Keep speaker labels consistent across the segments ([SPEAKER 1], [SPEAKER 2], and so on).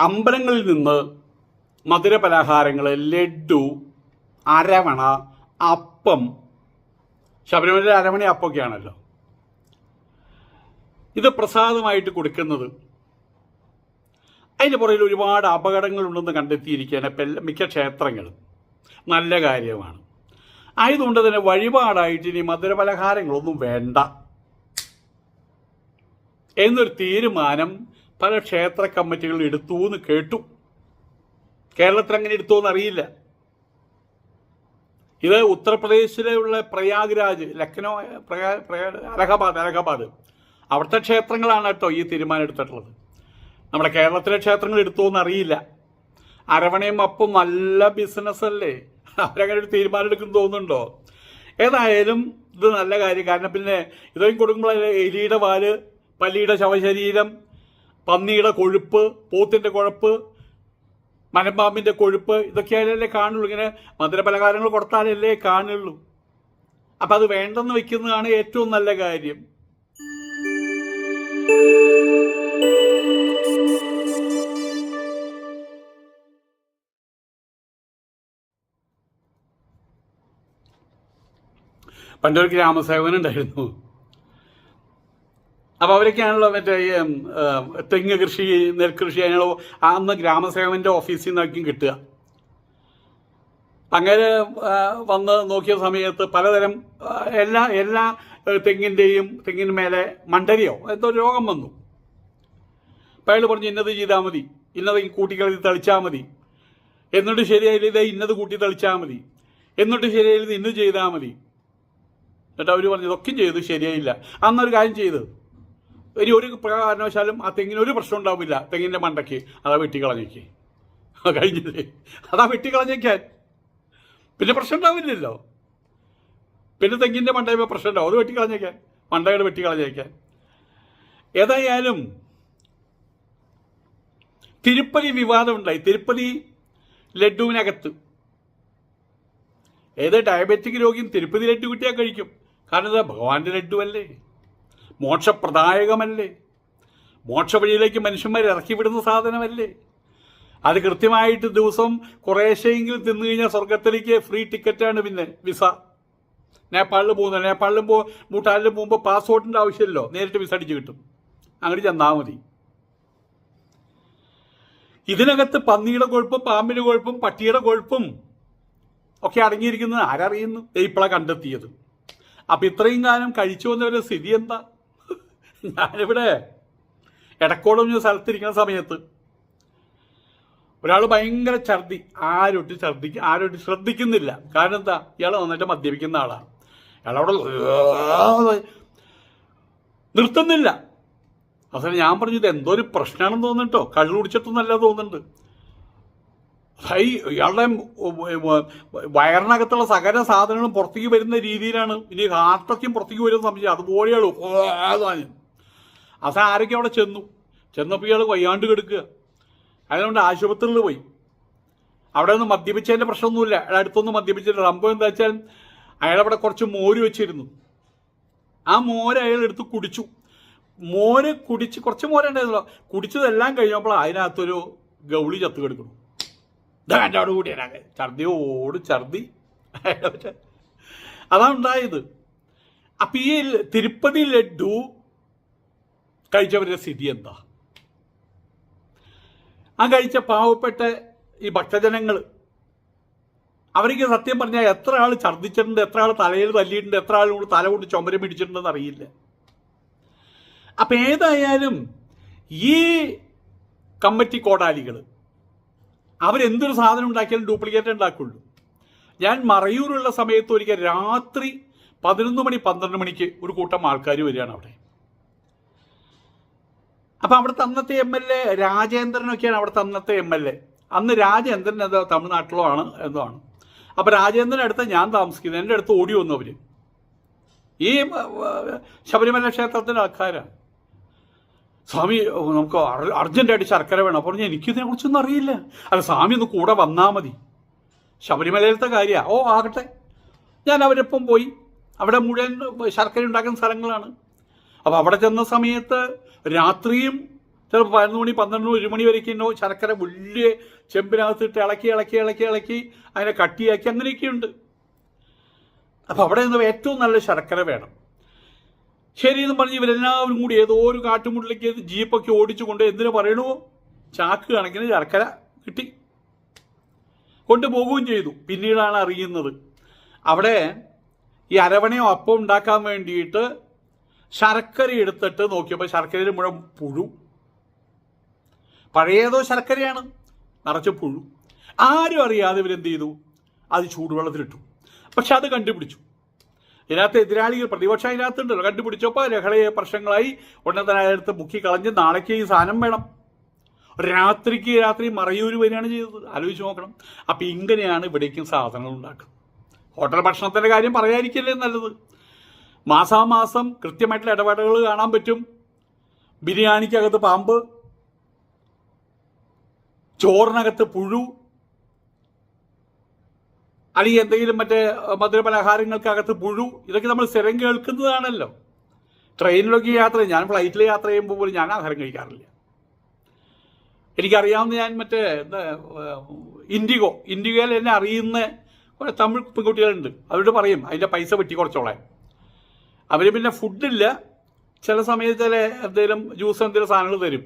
[SPEAKER 1] അമ്പലങ്ങളിൽ നിന്ന് മധുരപലഹാരങ്ങൾ ലഡു അരവണ അപ്പം ശബരിമല അരവണ അപ്പമൊക്കെയാണല്ലോ ഇത് പ്രസാദമായിട്ട് കൊടുക്കുന്നത്. അതിന്റെ പുറകിൽ ഒരുപാട് അപകടങ്ങളുണ്ടെന്ന് കണ്ടെത്തിയിരിക്കുകയാണ് മിക്ക ക്ഷേത്രങ്ങളും. നല്ല കാര്യമാണ്. ആയതുകൊണ്ട് തന്നെ വഴിപാടായിട്ട് ഇനി മധുരപലഹാരങ്ങളൊന്നും വേണ്ട. എന്നൊരു തീരുമാനം പല ക്ഷേത്ര കമ്മിറ്റികൾ എടുത്തു എന്ന് കേട്ടു. കേരളത്തിൽ അങ്ങനെ എടുത്തു എന്നറിയില്ല ഇത് ഉത്തർപ്രദേശിലുള്ള പ്രയാഗ്രാജ് ലക്നോ അലഹബാദ് അലഹബാദ്. അവിടുത്തെ ക്ഷേത്രങ്ങളാണ് കേട്ടോ ഈ തീരുമാനം എടുത്തിട്ടുള്ളത്. നമ്മുടെ കേരളത്തിലെ ക്ഷേത്രങ്ങൾ എടുത്തു എന്നറിയില്ല അരവണയും അപ്പം നല്ല ബിസിനസ് അല്ലേ? അവരങ്ങനെ ഒരു തീരുമാനം എടുക്കും തോന്നുന്നുണ്ടോ? ഏതായാലും ഇത് നല്ല കാര്യം. കാരണം പിന്നെ ഇതൊക്കെ കൊടുക്കുമ്പോൾ എലിയുടെ വാൽ പല്ലിയുടെ ശവശരീരം പന്നിയുടെ കൊഴുപ്പ് പോത്തിന്റെ കൊഴുപ്പ് മനമ്പാമ്പിന്റെ കൊഴുപ്പ് ഇതൊക്കെയായാലല്ലേ കാണുള്ളൂ. ഇങ്ങനെ മധുരപലഹാരങ്ങൾ കൊടുത്താലല്ലേ കാണുള്ളൂ. അപ്പം അത് വേണ്ടെന്ന് വെക്കുന്നതാണ് ഏറ്റവും നല്ല കാര്യം. പണ്ടൊരു ഗ്രാമസേവനുണ്ടായിരുന്നു അപ്പോൾ അവരൊക്കെയാണല്ലോ മറ്റേ ഈ തെങ്ങ് കൃഷി നെൽകൃഷി അതിനുള്ള അന്ന് ഗ്രാമസേവന്റെ ഓഫീസിൽ നിന്നൊക്കെ കിട്ടുക. അങ്ങനെ വന്ന് നോക്കിയ സമയത്ത് പലതരം എല്ലാ എല്ലാ തെങ്ങിന്റെയും തെങ്ങിന് മേലെ മണ്ടരിയോ എന്തോ രോഗം വന്നു. അപ്പം അയാൾ പറഞ്ഞു ഇന്നത് ചെയ്താൽ മതി. ഇന്നത് കൂട്ടിക്കളി തളിച്ചാൽ മതി. എന്നിട്ട് ശരിയായില്ല ഇതേ ഇന്നത് കൂട്ടി തളിച്ചാൽ മതി. എന്നിട്ട് ശരിയായില്ല ഇന്ന് ചെയ്താൽ മതി. എന്നിട്ട് അവർ പറഞ്ഞു ഇതൊക്കെ ചെയ്തു ശരിയായില്ല. അന്നൊരു കാര്യം ചെയ്ത് ഇനി ഒരു കാരണവശാലും ആ തെങ്ങിന് ഒരു പ്രശ്നം ഉണ്ടാവില്ല. തെങ്ങിന്റെ മണ്ടയ്ക്ക്. അതാ വെട്ടിക്കളഞ്ഞേക്ക്. കഴിഞ്ഞില്ലേ? അതാ വെട്ടിക്കളഞ്ഞേക്കാൻ പിന്നെ പ്രശ്നം ഉണ്ടാവില്ലല്ലോ. പിന്നെ തെങ്ങിന്റെ മണ്ടയുമ്പോൾ പ്രശ്നം ഉണ്ടാവും. അത് വെട്ടിക്കളഞ്ഞേക്കാൻ മണ്ടയുടെ വെട്ടിക്കളഞ്ഞേക്കാൻ ഏതായാലും തിരുപ്പതി വിവാദം ഉണ്ടായി. തിരുപ്പതി ലഡുവിനകത്ത്. ഏത് ഡയബറ്റിക് രോഗിയും തിരുപ്പതി ലഡു കിട്ടിയാൽ കഴിക്കും. കാരണം ഇത് ഭഗവാന്റെ ലഡു അല്ലേ മോക്ഷപ്രദായകമല്ലേ? മോക്ഷവഴിയിലേക്ക് വഴിയിലേക്ക് ഇറക്കിവിടുന്ന ഇറക്കി വിടുന്ന സാധനമല്ലേ? അത് കൃത്യമായിട്ട് ദിവസം കുറേശ്ശെയെങ്കിലും തിന്നു കഴിഞ്ഞാൽ സ്വർഗത്തിലേക്ക് ഫ്രീ ടിക്കറ്റാണ് പിന്നെ വിസ. നേപ്പാളിൽ പോകുന്നത് നേപ്പാളിലും പോ ഭൂട്ടാനിലും പോകുമ്പോൾ പാസ്പോർട്ടിന്റെ ആവശ്യമില്ലല്ലോ. നേരിട്ട് വിസ അടിച്ച് കിട്ടും. അങ്ങോട്ട് ചെന്നാൽ മതി. ഇതിനകത്ത് പന്നിയുടെ കൊഴുപ്പും പാമ്പിന്റെ കൊഴുപ്പും പട്ടിയുടെ കൊഴുപ്പും ഒക്കെ അടങ്ങിയിരിക്കുന്നത് ആരറിയുന്നു? ഇപ്പോഴാണ് കണ്ടെത്തിയത്. അപ്പം ഇത്രയും കാലം കഴിച്ചു വന്നവരുടെ സ്ഥിതി എന്താ? ഞാനിവിടെ എടക്കോളം സ്ഥലത്തിരിക്കുന്ന സമയത്ത് ഒരാൾ ഭയങ്കര ഛർദി. ആരോട്ട് ഛർദിക്ക് ആരോട്ട് ശ്രദ്ധിക്കുന്നില്ല. കാരണം എന്താ? ഇയാൾ നന്നായിട്ട് മദ്യപിക്കുന്ന ആളാണ് ഇയാളവിടെ നിർത്തുന്നില്ല. അവസാനം ഞാൻ പറഞ്ഞത് എന്തോ ഒരു പ്രശ്നമാണെന്ന് തോന്നുന്നുട്ടോ കള്ളു കുടിച്ചിട്ടൊന്നല്ല തോന്നുന്നുണ്ട്. ഹൈ ഇയാളുടെ വയറിനകത്തുള്ള സകല സാധനങ്ങളും പുറത്തേക്ക് വരുന്ന രീതിയിലാണ്. ഇനി ഹാർട്ടൊക്കെയും പുറത്തേക്ക് വരുന്ന സംശയം അതുപോലെയാണ് അവസാനം ആരൊക്കെ അവിടെ ചെന്നു. ചെന്നപ്പോൾ ഇയാൾ വയ്യാണ്ട് കിടക്കുക. അതുകൊണ്ട് ആശുപത്രിയിൽ പോയി. അവിടെ നിന്ന് മദ്യപിച്ചതിന്റെ പ്രശ്നമൊന്നുമില്ല. അയാൾ അടുത്തൊന്നും മദ്യപിച്ചില്ല സംഭവം എന്താ വെച്ചാൽ അയാളവിടെ കുറച്ച് മോര് വെച്ചിരുന്നു. ആ മോര് അയാൾ എടുത്ത് കുടിച്ചു. മോര് കുടിച്ച് കുറച്ച് മോരുണ്ടായിരുന്നല്ലോ കുടിച്ചതെല്ലാം കഴിഞ്ഞപ്പോൾ അതിനകത്തൊരു ഗൗളി ചത്തു കിടക്കുന്നു. ഇതാ എന്റെ അവിടെ കൂടിയാനാകെ ഛർദി ഓട് ഛർദി. അതാണ് ഉണ്ടായത്. അപ്പം ഈ തിരുപ്പതി ലഡു കഴിച്ചവരുടെ സ്ഥിതി എന്താ? ആ കഴിച്ച പാവപ്പെട്ട ഈ ഭക്തജനങ്ങൾ അവർക്ക് സത്യം പറഞ്ഞാൽ എത്ര ആൾ ഛർദ്ദിച്ചിട്ടുണ്ട് എത്ര ആൾ തലയിൽ തല്ലിയിട്ടുണ്ട് എത്ര ആൾ കൂടി തല കൊണ്ട് ചുമരം പിടിച്ചിട്ടുണ്ടെന്ന് അറിയില്ല. അപ്പം ഏതായാലും ഈ കമ്മിറ്റി കോടാലികൾ അവരെന്തൊരു സാധനം ഉണ്ടാക്കിയാലും ഡ്യൂപ്ലിക്കേറ്റ് ഉണ്ടാക്കുള്ളൂ. ഞാൻ മറയൂരുള്ള സമയത്ത് ഒരിക്കൽ രാത്രി പതിനൊന്ന് മണി പന്ത്രണ്ട് മണിക്ക് ഒരു കൂട്ടം ആൾക്കാർ വരികയാണ് അവിടെ. അപ്പം അവിടുത്തെ അന്നത്തെ എം എൽ എ രാജേന്ദ്രനൊക്കെയാണ് അവിടുത്തെ അന്നത്തെ എം എൽ എ. അന്ന് രാജേന്ദ്രൻ എന്തോ തമിഴ്നാട്ടിലോ ആണ് എന്തോ ആണ്. അപ്പം രാജേന്ദ്രൻ അടുത്ത് ഞാൻ താമസിക്കുന്നത്. എന്റെ അടുത്ത് ഓടി വന്നു അവർ ഈ ശബരിമല ക്ഷേത്രത്തിന്റെ ആൾക്കാരാണ്. സ്വാമി നമുക്ക് അർ- അർജന്റായിട്ട് ശർക്കര വേണം. അപ്പോൾ പറഞ്ഞാൽ എനിക്കിതിനെ കുറിച്ചൊന്നും അറിയില്ല. അല്ല സ്വാമി ഒന്ന് കൂടെ വന്നാൽ മതി. ശബരിമലയിലത്തെ കാര്യമാണ് ഓ ആകട്ടെ. ഞാൻ അവരൊപ്പം പോയി. അവിടെ മുഴുവൻ ശർക്കര ഉണ്ടാക്കുന്ന സ്ഥലങ്ങളാണ്. അപ്പോൾ അവിടെ ചെന്ന സമയത്ത് രാത്രിയും ചിലപ്പോൾ പതിനൊന്ന് മണി പന്ത്രണ്ട് ഒരു മണി വരയ്ക്ക് ഇന്നോ ശർക്കര വലിയ ചെമ്പിനകത്തിട്ട് ഇളക്കി ഇളക്കി ഇളക്കി ഇളക്കി അതിനെ കട്ടിയാക്കി അങ്ങനെയൊക്കെയുണ്ട്. അപ്പോൾ അവിടെ നിന്ന് ഏറ്റവും നല്ല ശർക്കര വേണം. ശരി എന്ന് പറഞ്ഞ് ഇവരെല്ലാവരും കൂടി ഏതോ ഒരു കാട്ടുമുട്ടിലേക്ക് ജീപ്പൊക്കെ ഓടിച്ചു കൊണ്ട് എന്തിനു പറയണോ? ചാക്ക് കണക്കിന് ശർക്കര കിട്ടി. കൊണ്ടുപോകുകയും ചെയ്തു. പിന്നീടാണ് അറിയുന്നത്. അവിടെ ഈ അരവണയോ അപ്പം ഉണ്ടാക്കാൻ വേണ്ടിയിട്ട് ശർക്കര എടുത്തിട്ട് നോക്കിയപ്പോൾ ശർക്കരയിൽ മുഴുവൻ പുഴു. പഴയതോ ശർക്കരയാണ്. നിറച്ച് പുഴു. ആരും അറിയാതെ ഇവരെന്ത് ചെയ്തു? അത് ചൂടുവെള്ളത്തിലിട്ടു. പക്ഷെ അത് കണ്ടുപിടിച്ചു. ഇതിനകത്ത് എതിരാളികൾ പ്രതിപക്ഷം അതിനകത്തുണ്ടല്ലോ. കണ്ടുപിടിച്ചപ്പോൾ ലഹളയെ പ്രശ്നങ്ങളായി അതിനകത്ത് മുക്കി കളഞ്ഞ് നാളേക്ക് ഈ സാധനം വേണം. രാത്രിക്ക് രാത്രി മറയൂര് വരികയാണ് ചെയ്തത്. ആലോചിച്ച് നോക്കണം. അപ്പം ഇങ്ങനെയാണ് ഇവിടേക്കും സാധനങ്ങൾ ഉണ്ടാക്കുന്നത്. ഹോട്ടൽ ഭക്ഷണത്തിന്റെ കാര്യം പറയാതിരിക്കല്ലേ നല്ലത്. മാസാമാസം കൃത്യമായിട്ടുള്ള ഇടപാടുകൾ കാണാൻ പറ്റും. ബിരിയാണിക്കകത്ത് പാമ്പ് ചോറിനകത്ത് പുഴു അല്ലെങ്കിൽ എന്തെങ്കിലും മറ്റേ മധുരപലഹാരങ്ങൾക്കകത്ത് പുഴു ഇതൊക്കെ നമ്മൾ സ്ഥിരം കേൾക്കുന്നതാണല്ലോ. ട്രെയിനിലൊക്കെ യാത്ര. ഞാൻ ഫ്ലൈറ്റിൽ യാത്ര ചെയ്യുമ്പോൾ പോലും ഞാൻ ആഹാരം കഴിക്കാറില്ല. എനിക്കറിയാവുന്ന ഞാൻ മറ്റേ ഇൻഡിഗോ ഇൻഡിഗോയിൽ എന്നെ അറിയുന്ന തമിഴ് പെൺകുട്ടികളുണ്ട്. അവരോട് പറയും അതിന്റെ പൈസ വെട്ടി കുറച്ചോളാൻ. അവർ പിന്നെ ഫുഡില്ല ചില സമയത്ത് ചില എന്തെങ്കിലും ജ്യൂസ് എന്തെങ്കിലും സാധനങ്ങൾ തരും.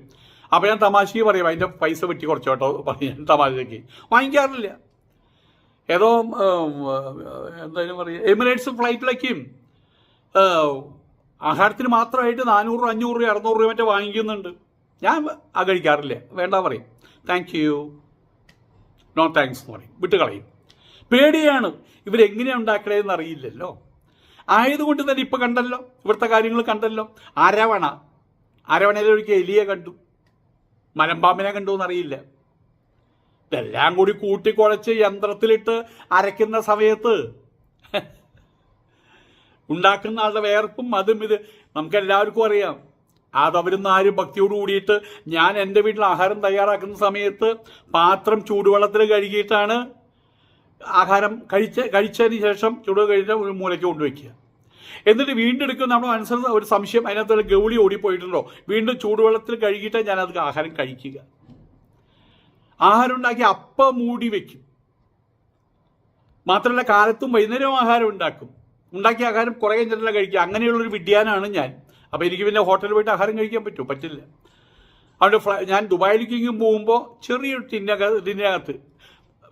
[SPEAKER 1] അപ്പോൾ ഞാൻ തമാശയ്ക്ക് പറയും അതിന്റെ പൈസ വെട്ടി കുറച്ചോട്ടോ പറയും ഞാൻ തമാശയ്ക്ക് വാങ്ങിക്കാറില്ല. ഏതോ എന്തായാലും പറയുക എമിറേറ്റ്സ് ഫ്ലൈറ്റിലേക്കും ആഹാരത്തിന് മാത്രമായിട്ട് നാനൂറ് അഞ്ഞൂറ് രൂപ അറുന്നൂറ് രൂപ മറ്റേ വാങ്ങിക്കുന്നുണ്ട്. ഞാൻ ആ കഴിക്കാറില്ല. വേണ്ട പറയും. താങ്ക് യു നോ താങ്ക്സ് എന്ന് പറയും. വിട്ട് കളയും. പേടിയാണ്. ഇവരെങ്ങനെയാണ് ഉണ്ടാക്കണേന്ന് അറിയില്ലല്ലോ. ആയതുകൊണ്ട് തന്നെ ഇപ്പം കണ്ടല്ലോ ഇവിടുത്തെ കാര്യങ്ങൾ കണ്ടല്ലോ. അരവണ ഒരു എലിയെ കണ്ടു. മലമ്പാമ്പിനെ കണ്ടു എന്നറിയില്ല. ഇതെല്ലാം കൂടി കൂട്ടിക്കുഴച്ച് യന്ത്രത്തിലിട്ട് അരയ്ക്കുന്ന സമയത്ത് ഉണ്ടാക്കുന്ന ആളുടെ വേർപ്പും അതും ഇത് നമുക്ക് എല്ലാവർക്കും അറിയാം അതവരുന്ന് ആരും ഭക്തിയോട് കൂടിയിട്ട് ഞാൻ എന്റെ വീട്ടിൽ ആഹാരം തയ്യാറാക്കുന്ന സമയത്ത് പാത്രം ചൂടുവെള്ളത്തിൽ കഴുകിയിട്ടാണ് ആഹാരം കഴിച്ച കഴിച്ചതിന് ശേഷം ചൂട് കഴിഞ്ഞ ഒരു മൂലയ്ക്ക് കൊണ്ടുവയ്ക്കുക. എന്നിട്ട് വീണ്ടും എടുക്കുന്ന നമ്മുടെ മനസ്സിൽ ഒരു സംശയം അതിനകത്ത് ഗൗളി ഓടിപ്പോയിട്ടുണ്ടോ? വീണ്ടും ചൂടുവെള്ളത്തിൽ കഴുകിയിട്ടാണ് ഞാൻ അത് ആഹാരം കഴിക്കുക. ആഹാരം ഉണ്ടാക്കി അപ്പം മൂടി വെക്കും. മാത്രമല്ല കാലത്തും വൈകുന്നേരവും ആഹാരം ഉണ്ടാക്കും. ഉണ്ടാക്കിയ ആഹാരം കുറേ കഴിഞ്ഞിട്ടല്ല കഴിക്കുക. അങ്ങനെയുള്ളൊരു വിദ്യാനാണ് ഞാൻ. അപ്പോൾ എനിക്ക് പിന്നെ ഹോട്ടലിൽ പോയിട്ട് ആഹാരം കഴിക്കാൻ പറ്റുമോ? പറ്റില്ല. ഫ്ലൈ ഞാൻ ദുബായിലേക്ക് പോകുമ്പോൾ ചെറിയൊരു ടിന്നക ടിന്നകത്ത്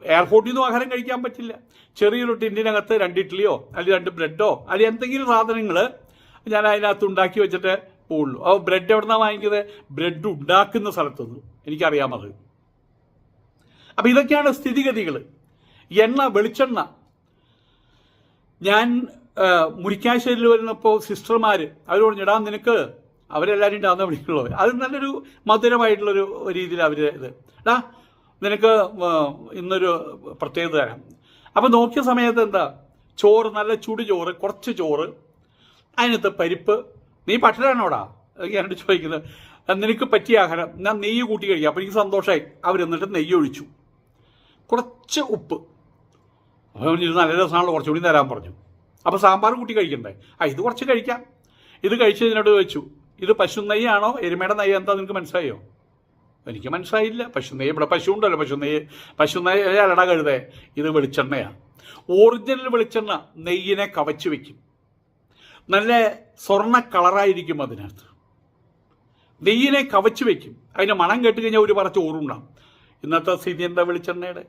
[SPEAKER 1] എയർപോർട്ടിൽ നിന്നും ആഹാരം കഴിക്കാൻ പറ്റില്ല. ചെറിയൊരു ടിന്നിനകത്ത് രണ്ട് ഇഡ്ഡലിയോ അല്ലെങ്കിൽ രണ്ട് ബ്രെഡോ അല്ലെങ്കിൽ എന്തെങ്കിലും സാധനങ്ങൾ ഞാൻ അതിനകത്ത് ഉണ്ടാക്കി വെച്ചിട്ട് പോവുള്ളൂ. അപ്പോൾ ബ്രെഡ് എവിടെ നിന്നാണ് വാങ്ങിക്കുന്നത് ബ്രെഡ് ഉണ്ടാക്കുന്ന സ്ഥലത്തുനിന്ന്. എനിക്കറിയാമത് അപ്പം ഇതൊക്കെയാണ് സ്ഥിതിഗതികൾ. എണ്ണ വെളിച്ചെണ്ണ. ഞാൻ മുരിക്കാശ്ശേരിയിൽ വരുന്നപ്പോൾ സിസ്റ്റർമാർ അവർ പറഞ്ഞിടാ നിനക്ക് അവരെല്ലാവരും ഉണ്ടാകുന്ന വിളിക്കുള്ളവർ അത് നല്ലൊരു മധുരമായിട്ടുള്ളൊരു രീതിയിൽ അവർ ഇത്. എടാ നിനക്ക് ഇന്നൊരു പ്രത്യേകത തരാം. അപ്പം നോക്കിയ സമയത്ത് എന്താ? ചോറ് നല്ല ചുടു ചോറ് കുറച്ച് ചോറ് അതിനകത്ത് പരിപ്പ്. നീ പട്ടിലാണോടാ ഞാനോട് ചോദിക്കുന്നത്. നിനക്ക് പറ്റിയ ആഹാരം. ഞാൻ നെയ്യ് കൂട്ടി കഴിക്കാം. അപ്പം എനിക്ക് സന്തോഷമായി അവരെന്നിട്ട് നെയ്യ് ഒഴിച്ചു. കുറച്ച് ഉപ്പ്. അപ്പോൾ ഇത് നല്ല രസമാണല്ലോ. കുറച്ചുകൂടി തരാൻ പറഞ്ഞു. അപ്പോൾ സാമ്പാർ കൂട്ടി കഴിക്കണ്ടേ? ആ ഇത് കുറച്ച് കഴിക്കാം. ഇത് കഴിച്ചതിനോട് വെച്ചു ഇത് പശു നെയ്യാണോ? എരുമയുടെ നെയ്യ് എന്താ? നിനക്ക് മനസ്സിലായോ? എനിക്ക് മനസ്സിലായില്ല. പശു നെയ്യ് ഇവിടെ പശു ഉണ്ടല്ലോ. പശു നെയ്യ് പശു നെയ്യ് അലട കഴുതേ ഇത് വെളിച്ചെണ്ണയാണ് ഒറിജിനൽ വെളിച്ചെണ്ണ നെയ്യിനെ കവച്ച് വയ്ക്കും നല്ല സ്വർണ കളറായിരിക്കും അതിനകത്ത്. നെയ്യിനെ കവച്ച് വയ്ക്കും അതിന്റെ മണം കേട്ട് കഴിഞ്ഞാൽ ഒരു പറ ചോറുണ്ടാവും ഇന്നത്തെ സ്ഥിതി എന്താ വെളിച്ചെണ്ണയുടെ?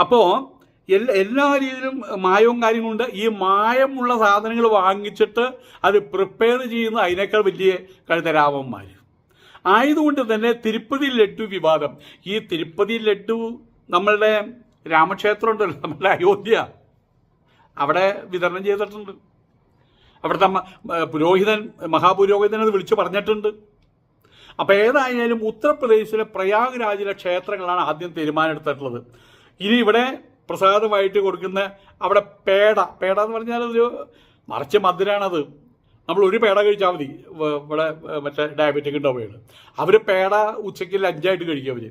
[SPEAKER 1] അപ്പോൾ എല്ലാ എല്ലാ രീതിയിലും മായവും കാര്യങ്ങളുണ്ട്. ഈ മായമുള്ള സാധനങ്ങൾ വാങ്ങിച്ചിട്ട് അത് പ്രിപ്പയർ ചെയ്യുന്ന അതിനേക്കാൾ വലിയ കഴുതരാമന്മാർ ആയതുകൊണ്ട് തന്നെ തിരുപ്പതി ലഡ്ഡു വിവാദം. ഈ തിരുപ്പതി ലഡ്ഡു നമ്മളുടെ രാമക്ഷേത്രം ഉണ്ടല്ലോ നമ്മളുടെ അയോധ്യ. അവിടെ വിതരണം ചെയ്തിട്ടുണ്ട്. അവിടുത്തെ പുരോഹിതൻ മഹാപുരോഹിതൻ അത് വിളിച്ചു പറഞ്ഞിട്ടുണ്ട്. അപ്പോൾ ഏതായാലും ഉത്തർപ്രദേശിലെ പ്രയാഗ്രാജിലെ ക്ഷേത്രങ്ങളാണ് ആദ്യം തീരുമാനമെടുത്തിട്ടുള്ളത്. ഇനി ഇവിടെ പ്രസാദമായിട്ട് കൊടുക്കുന്ന അവിടെ പേട. പേട എന്ന് പറഞ്ഞാൽ ഒരു മറിച്ച് മധുരാണത്. നമ്മൾ ഒരു പേട കഴിച്ചാൽ മതി. ഇവിടെ മറ്റേ ഡയബറ്റിക് ഉണ്ടാവുകയാണ്. അവർ പേട ഉച്ചയ്ക്ക് ലഞ്ചായിട്ട് കഴിക്കും അവർ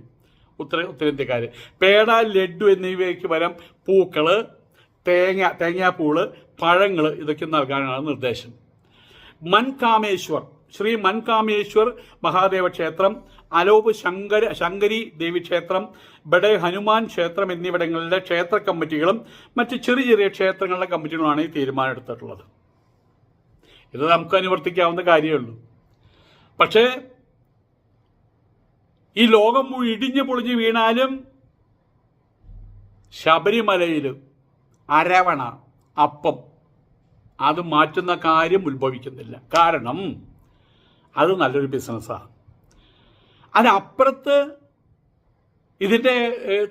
[SPEAKER 1] ഉത്തര ഉത്തരേന്ത്യക്കാർ പേട ലഡു എന്നിവയ്ക്ക് പകരം പൂക്കൾ തേങ്ങ തേങ്ങാപ്പൂൾ പഴങ്ങൾ ഇതൊക്കെ നൽകാനാണ് നിർദ്ദേശം. മൻകാമേശ്വർ. ശ്രീ മൻകാമേശ്വർ മഹാദേവ ക്ഷേത്രം അലോപ് ശങ്കര ശങ്കരി ദേവി ക്ഷേത്രം ബഡെ ഹനുമാൻ ക്ഷേത്രം എന്നിവിടങ്ങളിലെ ക്ഷേത്ര കമ്മിറ്റികളും മറ്റ് ചെറിയ ചെറിയ ക്ഷേത്രങ്ങളുടെ കമ്മിറ്റികളുമാണ് ഈ തീരുമാനം എടുത്തിട്ടുള്ളത്. ഇത് നമുക്ക് അനുവർത്തിക്കാവുന്ന കാര്യമുള്ളൂ പക്ഷേ ഈ ലോകം ഇടിഞ്ഞു പൊളിഞ്ഞ് വീണാലും ശബരിമലയിൽ അരവണ അപ്പം അത് മാറ്റുന്ന കാര്യം ഉത്ഭവിക്കുന്നില്ല. കാരണം അത് നല്ലൊരു ബിസിനസ്സാണ്. അതിനപ്പുറത്ത് ഇതിന്റെ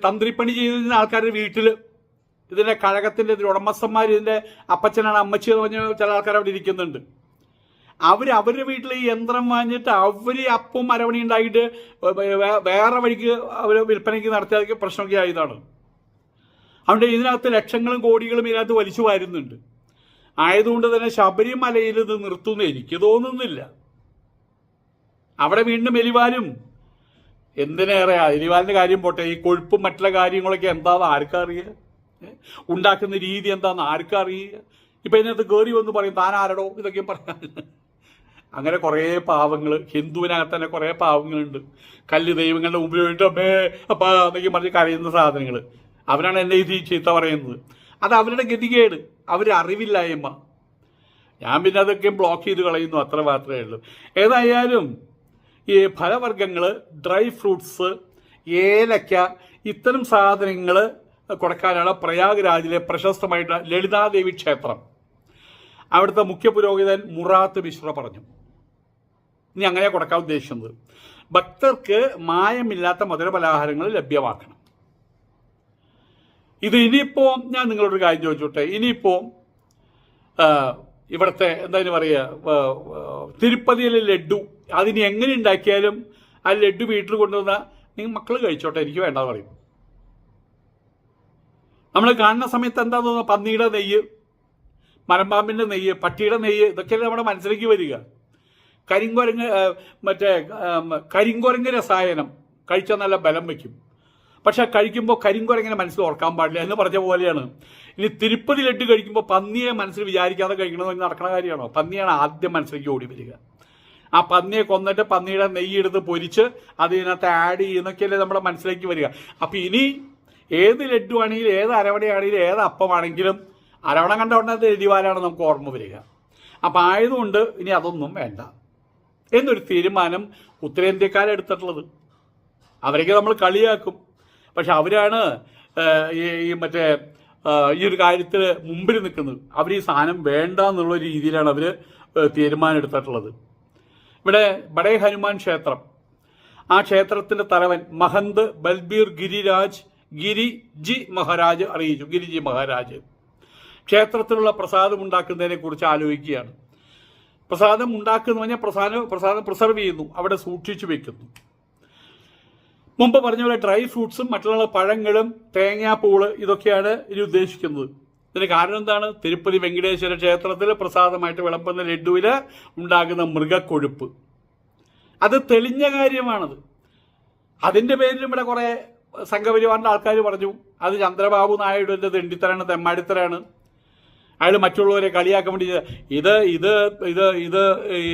[SPEAKER 1] തന്ത്രിപ്പണി ചെയ്തിരുന്ന ആൾക്കാരുടെ വീട്ടിൽ ഇതിന്റെ കഴകത്തിന്റെ ഇതിന്റെ ഉടമസ്ഥന്മാർ ഇതിന്റെ അപ്പച്ചനാണ് അമ്മച്ചി എന്ന് പറഞ്ഞ ചില ആൾക്കാർ അവിടെ ഇരിക്കുന്നുണ്ട്. അവർ അവരുടെ വീട്ടിൽ ഈ യന്ത്രം വാങ്ങിയിട്ട് അവർ അപ്പം അരവണി വേ- വേറെ വഴിക്ക് അവർ വിൽപ്പനയ്ക്ക് നടത്തിയതൊക്കെ പ്രശ്നമൊക്കെ ആയതാണ്. അതുകൊണ്ട് ഇതിനകത്ത് ലക്ഷങ്ങളും കോടികളും ഇതിനകത്ത് വലിച്ചു വരുന്നുണ്ട്. ആയതുകൊണ്ട് തന്നെ ശബരിമലയിൽ ഇത് നിർത്തുന്നു. എനിക്ക് തോന്നുന്നില്ല. അവിടെ വീണ്ടും എലിവാലും. എന്തിനേറെ എലിവാലിന്റെ കാര്യം പോട്ടെ ഈ കൊഴുപ്പും മറ്റുള്ള കാര്യങ്ങളൊക്കെ എന്താണെന്ന് ആർക്കറിയുക ഏ? ഉണ്ടാക്കുന്ന രീതി എന്താണെന്ന് ആർക്കറിയുക ഇപ്പം ഇതിനകത്ത് കയറി വന്ന് പറയും താൻ ആരടോ? ഇതൊക്കെ പറയാൻ. അങ്ങനെ കുറേ പാവങ്ങൾ ഹിന്ദുവിനകത്ത് തന്നെ കുറേ പാവങ്ങളുണ്ട്. കല്ല് ദൈവങ്ങളുടെ മുമ്പിൽ വേണ്ടി അമ്മേ അപ്പാ എന്നൊക്കെ പറഞ്ഞ് കരയുന്ന സാധനങ്ങൾ അവരാണ് എന്നെ ഇത് ചീത്ത പറയുന്നത്. അത് അവരുടെ ഗതികേട്. അവർ അറിവില്ലായ്മ. ഞാൻ പിന്നെ അതൊക്കെ ബ്ലോക്ക് ചെയ്ത് കളയുന്നു അത്ര മാത്രമേ ഉള്ളൂ. ഏതായാലും ഈ ഫലവർഗങ്ങൾ ഡ്രൈ ഫ്രൂട്ട്സ് ഏലക്ക ഇത്തരം സാധനങ്ങൾ കൊടുക്കാനാണ് പ്രയാഗ്രാജിലെ പ്രശസ്തമായിട്ട് ലളിതാദേവി ക്ഷേത്രം. അവിടുത്തെ മുഖ്യ പുരോഹിതൻ മുറാത്ത് മിശ്ര പറഞ്ഞു. ഇനി അങ്ങനെ കൊടുക്കാൻ ഉദ്ദേശിക്കുന്നത് ഭക്തർക്ക് മായമില്ലാത്ത മധുരപലഹാരങ്ങൾ ലഭ്യമാക്കണം. ഇത് ഇനിയിപ്പോ ഞാൻ നിങ്ങളോടൊരു കാര്യം ചോദിച്ചോട്ടെ? ഇനിയിപ്പോ ആ, ഇവിടുത്തെ എന്താ പറയുക തിരുപ്പതിയിലെ ലഡു അതിന് എങ്ങനെ ഉണ്ടാക്കിയാലും ആ ലഡു വീട്ടിൽ കൊണ്ടുവന്ന നിങ്ങൾ മക്കൾ കഴിച്ചോട്ടെ എനിക്ക് വേണ്ടെന്ന് പറയും. നമ്മൾ കാണുന്ന സമയത്ത് എന്താ തോന്നുക പന്നിയുടെ നെയ്യ് മലമ്പാമ്പിന്റെ നെയ്യ് പട്ടിയുടെ നെയ്യ് ഇതൊക്കെയല്ലേ നമ്മുടെ മനസ്സിലേക്ക് വരിക. കരിങ്കുരങ്ങ് മറ്റേ കരിങ്കുരങ്ങ് രസായനം കഴിച്ചാൽ നല്ല ബലം വയ്ക്കും. പക്ഷെ കഴിക്കുമ്പോൾ കരിങ്കുരങ്ങനെ മനസ്സിൽ ഓർക്കാൻ പാടില്ല എന്ന് പറഞ്ഞ പോലെയാണ്. ഇനി തിരുപ്പതി ലഡ്ഡു കഴിക്കുമ്പോൾ പന്നിയെ മനസ്സിൽ വിചാരിക്കാതെ കഴിക്കണമെന്ന് നടക്കുന്ന കാര്യമാണോ? പന്നിയാണ് ആദ്യം മനസ്സിലേക്ക് ഓടി വരിക. ആ പന്നിയെ കൊന്നിട്ട് പന്നിയുടെ നെയ്യ് എടുത്ത് പൊരിച്ച് അതിനകത്ത് ആഡ് ചെയ്യുന്നൊക്കെയല്ലേ നമ്മുടെ മനസ്സിലേക്ക് വരിക. അപ്പം ഇനി ഏത് ലഡ്ഡു ആണെങ്കിലും ഏത് അരവണയാണെങ്കിലും ഏത് അപ്പമാണെങ്കിലും അരവണ കണ്ട ഉടനെ തെരുവാലാണ് നമുക്ക് ഓർമ്മ വരിക. അപ്പം ആയതുകൊണ്ട് ഇനി അതൊന്നും വേണ്ട. എന്നൊരു തീരുമാനം ഉത്തരേന്ത്യക്കാരെടുത്തിട്ടുള്ളത് അവരൊക്കെ നമ്മൾ കളിയാക്കും. പക്ഷെ അവരാണ് ഈ മറ്റേ ഈ ഒരു കാര്യത്തിൽ മുമ്പിൽ നിൽക്കുന്നത്. അവർ ഈ സാധനം വേണ്ട എന്നുള്ള രീതിയിലാണ് അവർ തീരുമാനം എടുത്തിട്ടുള്ളത്. ഇവിടെ ബടേ ഹനുമാൻ ക്ഷേത്രം. ആ ക്ഷേത്രത്തിന്റെ തലവൻ മഹന്ത് ബൽബീർ ഗിരിരാജ് ഗിരിജി മഹാരാജ് അറിയിച്ചു. ഗിരിജി മഹാരാജ്. ക്ഷേത്രത്തിലുള്ള പ്രസാദം ഉണ്ടാക്കുന്നതിനെ കുറിച്ച് ആലോചിക്കുകയാണ്. പ്രസാദം ഉണ്ടാക്കുന്ന പറഞ്ഞാൽ പ്രസാദം പ്രസാദം പ്രിസർവ് ചെയ്യുന്നു. അവിടെ സൂക്ഷിച്ചു വെക്കുന്നു. മുമ്പ് പറഞ്ഞ പോലെ ഡ്രൈ ഫ്രൂട്ട്സും മറ്റുള്ള പഴങ്ങളും തേങ്ങാപ്പൂൾ ഇതൊക്കെയാണ് ഇനി ഉദ്ദേശിക്കുന്നത്. ഇതിന് കാരണം എന്താണ്? തിരുപ്പതി വെങ്കടേശ്വര ക്ഷേത്രത്തിൽ പ്രസാദമായിട്ട് വിളമ്പുന്ന ലഡുവിൽ ഉണ്ടാകുന്ന മൃഗക്കൊഴുപ്പ്. അത് തെളിഞ്ഞ കാര്യമാണത്. അതിന്റെ പേരിലും ഇവിടെ കുറേ സംഘപരിവാറിന്റെ ആൾക്കാർ പറഞ്ഞു അത് ചന്ദ്രബാബു നായിഡുവിന്റെ തെണ്ടിത്തരാണ് തെമ്മാടിത്തരാണ്. അയാൾ മറ്റുള്ളവരെ കളിയാക്കാൻ വേണ്ടി ഇത് ഇത് ഇത് ഇത് ഈ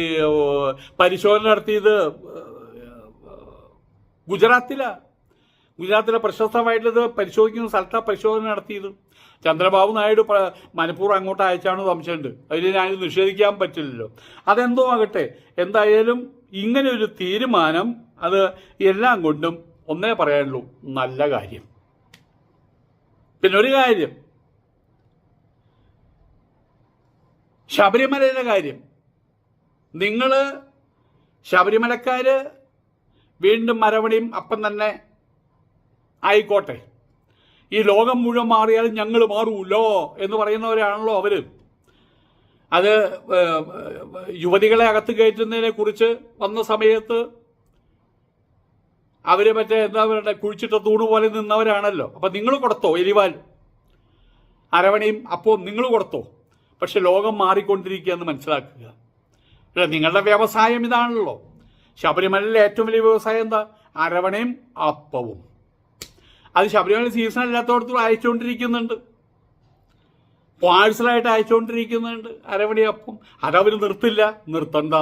[SPEAKER 1] പരിശോധന നടത്തിയത് ഗുജറാത്തിലാണ് ഗുജറാത്തിലെ പ്രശസ്തമായിട്ടുള്ളത് പരിശോധിക്കുന്ന സ്ഥലത്താണ് പരിശോധന നടത്തിയത്. ചന്ദ്രബാബു നായിഡു മനഃപൂർവം അങ്ങോട്ട് അയച്ചാണ് സംശയമുണ്ട്. അതിൽ ഞാൻ നിഷേധിക്കാൻ പറ്റില്ലല്ലോ. അതെന്തോ ആകട്ടെ. എന്തായാലും ഇങ്ങനെ ഒരു തീരുമാനം അത് എല്ലാം കൊണ്ടും ഒന്നേ പറയാനുള്ളൂ നല്ല കാര്യം. പിന്നെ ഒരു കാര്യം. ശബരിമലയുടെ കാര്യം. നിങ്ങൾ ശബരിമലക്കാര് വീണ്ടും മരവണിയും അപ്പം തന്നെ ആയിക്കോട്ടെ. ഈ ലോകം മുഴുവൻ മാറിയാലും ഞങ്ങൾ മാറൂല്ലോ എന്ന് പറയുന്നവരാണല്ലോ അവർ. അത് യുവതികളെ അകത്ത് കയറ്റുന്നതിനെ കുറിച്ച് വന്ന സമയത്ത് അവർ മറ്റേ എന്താ പറയുക കുഴിച്ചിട്ട തൂണ് പോലെ നിന്നവരാണല്ലോ. അപ്പം നിങ്ങൾ കൊടുത്തോ എലിവാൽ? അരവണയും അപ്പോൾ നിങ്ങൾ കൊടുത്തോ? പക്ഷെ ലോകം മാറിക്കൊണ്ടിരിക്കുക എന്ന് മനസ്സിലാക്കുക നിങ്ങളുടെ വ്യവസായം ഇതാണല്ലോ. ശബരിമലയിലെ ഏറ്റവും വലിയ വ്യവസായം എന്താ? അരവണയും അപ്പവും. അത് ശബരിമല സീസൺ അല്ലാത്തടത്തും അയച്ചുകൊണ്ടിരിക്കുന്നുണ്ട്. പാഴ്സലായിട്ട് അയച്ചുകൊണ്ടിരിക്കുന്നുണ്ട് അരവണി അപ്പം അതവർ നിർത്തില്ല. നിർത്തണ്ട.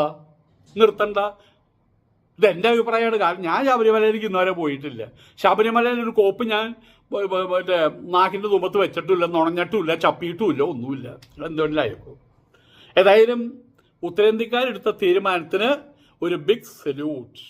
[SPEAKER 1] നിർത്തണ്ട. ഇത് എന്റെ അഭിപ്രായമാണ്. കാരണം ഞാൻ ശബരിമലയിലേക്ക് ഇന്നുവരെ പോയിട്ടില്ല. ശബരിമലയിൽ ഒരു കോപ്പ് ഞാൻ മറ്റേ നാക്കിന്റെ തുമ്പത്ത് വെച്ചിട്ടില്ല നുണഞ്ഞിട്ടുമില്ല ചപ്പിയിട്ടുമില്ല ഒന്നുമില്ല. എന്തുകൊണ്ടായിരിക്കും ഏതായാലും ഉത്തരേന്ത്യക്കാരെടുത്ത തീരുമാനത്തിന് ഒരു ബിഗ് സല്യൂട്ട്